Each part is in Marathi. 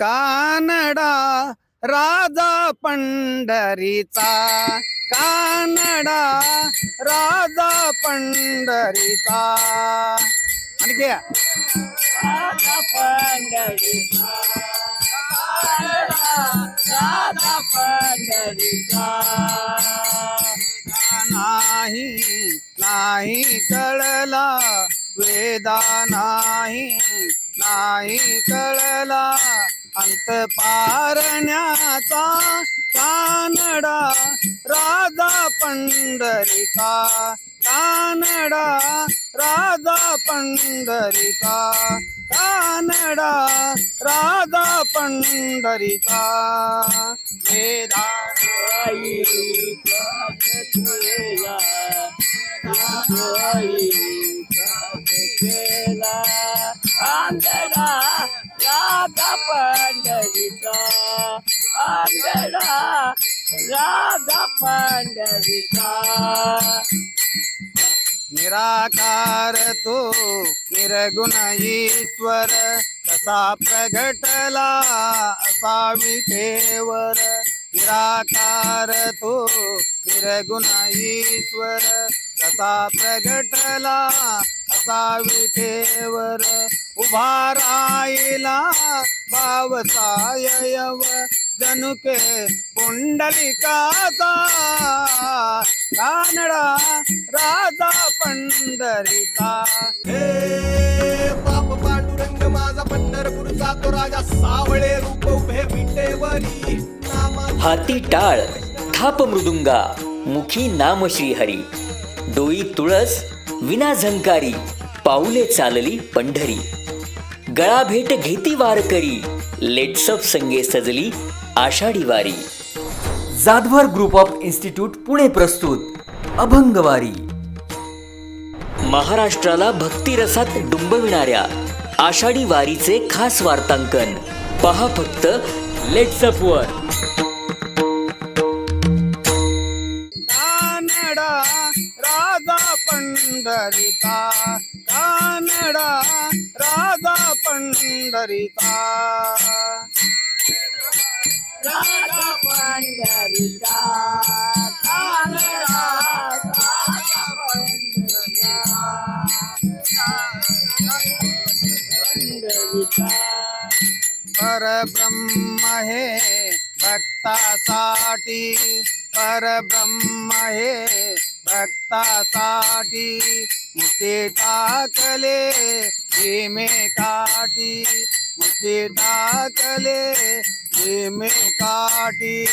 कानडा राजा पंढरीचा कानडा राजा पंढरीचा. आणखी. राधा पंढरीचा राधा पंढरीचा. नाही नाही कळला वेदा नाही. नाही कळला अंत पारण्याचा कानडा राधा पंढरीचा कानडा राधा पंढरीचा कानडा राधा पंढरीचा. वेदाई आंधळा राधा पंढरीचा. आंधळा राधा पंढरीचा. निराकार तो निर्गुण ईश्वर कसा प्रगटला असा विठेवर निराकार तो निर्गुण ईश्वर कसा प्रगटला असा विठेवर उभा राहिला भावसायव जनुके पुंडलिकाचा कानडा राजा पंढरीचा. हे बाप पांडुरंग माझा पंढरपूरचा तो राजा सावळे रूप उभे विटेवरी हाती टाळ थाप मृदुंगा मुखी नाम श्रीहरी डोई तुळस विना झंकारी. पाऊले चालली पंढरी. गळा भेट घेती वारकरी लेट्सअप संगे सजली आषाढी वारी. Jadhavar group of institute Pune प्रस्तुत अभंगवारी. महाराष्ट्राला भक्तिरसात डुंबविणाऱ्या आषाढी वारीचे खास वार्तांकन. पहा फक्त लेट्सअप राजा पंढरीचा कानडा राजा पंढरीचा राधा पंढरीचा कानडा राधा पंढरीचा परब्रह्म हे भक्तासाठी परब्रह्म हे रक्तासाठी मुक्ती टाकले भीमे काठी. मुक्ती टाकले भीमे काठी.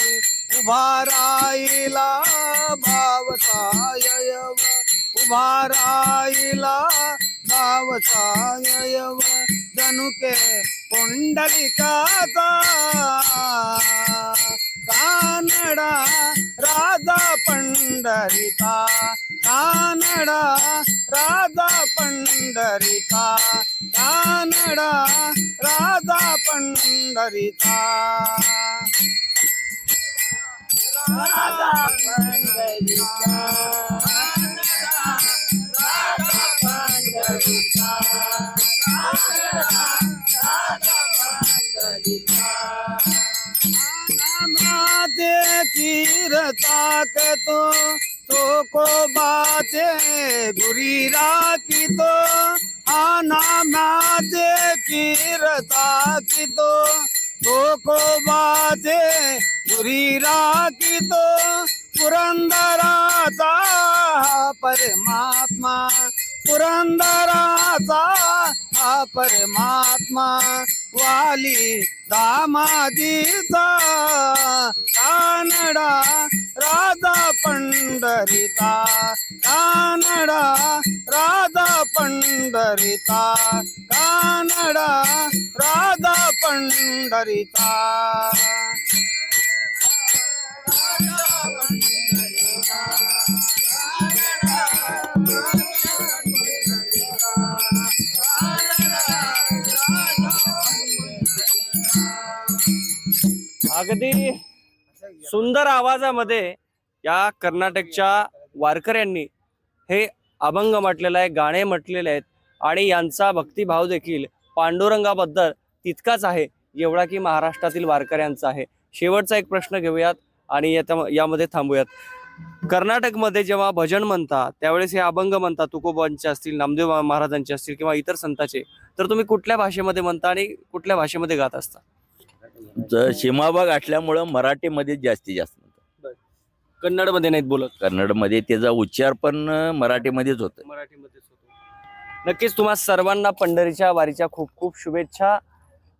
उभा राहिला भावसायव उभा राहिला भावसायव जनुके पुंडलिकाचा कानडा पंढरीचा कानडा राजा पंढरीचा कानडा राजा पंढरीचा राजा पंढरीचा माझे तीर ताकतो तो को बाचे गुरी राखितो. आना माझे तीर ताकितो तो को बाचे गुरी राखितो. पुरंदराचा परमात्मा पुरंदराचा हा परमात्मा वाली दामाजीचा कानडा राधा पंडरिता कानडा राधा पंडरिता कानडा राधा पंडरिता सुंदर आवाजामध्ये या कर्नाटकच्या वारकऱ्यांनी हे अभंग म्हटलेलं आहे गाणे म्हटलेले आहेत आणि यांचा भक्तिभाव देखील पांडुरंगाबद्दल तितकाच आहे जेवढा की महाराष्ट्रातील वारकऱ्यांचा आहे. शेवटचा एक प्रश्न घेऊयात आणि यामध्ये थांबूयात. कर्नाटकमध्ये जेव्हा भजन म्हणता त्यावेळेस हे अभंग म्हणता तुकोबांचे असतील नामदेव महाराजांचे असतील किंवा इतर संतांचे तर तुम्ही कुठल्या भाषेमध्ये म्हणता आणि कुठल्या भाषेमध्ये गात असता? ज- सीमाभाग असल्यामुळं मराठीमध्ये जास्तीत जास्त. कन्नडमध्ये नाहीत बोलत? कन्नडमध्ये त्याचा उच्चार पण अं, मराठीमध्येच होतो मराठीमध्येच होतो. नक्कीच तुम्हा सर्वांना पंढरीच्या वारीच्या खूप खूप शुभेच्छा.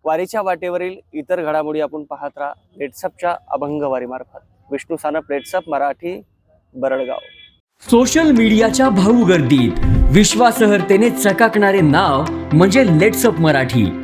वारीच्या वाटेवरील इतर घडामोडी आपण पाहत राहा. लेट्सअपच्या अभंग वारीमार्फत. विष्णू सानप लेट्सअप मराठी बरडगाव. सोशल मीडियाच्या भाऊ गर्दीत. विश्वासार्हतेने चकाकणारे नाव म्हणजे लेट्सअप मराठी.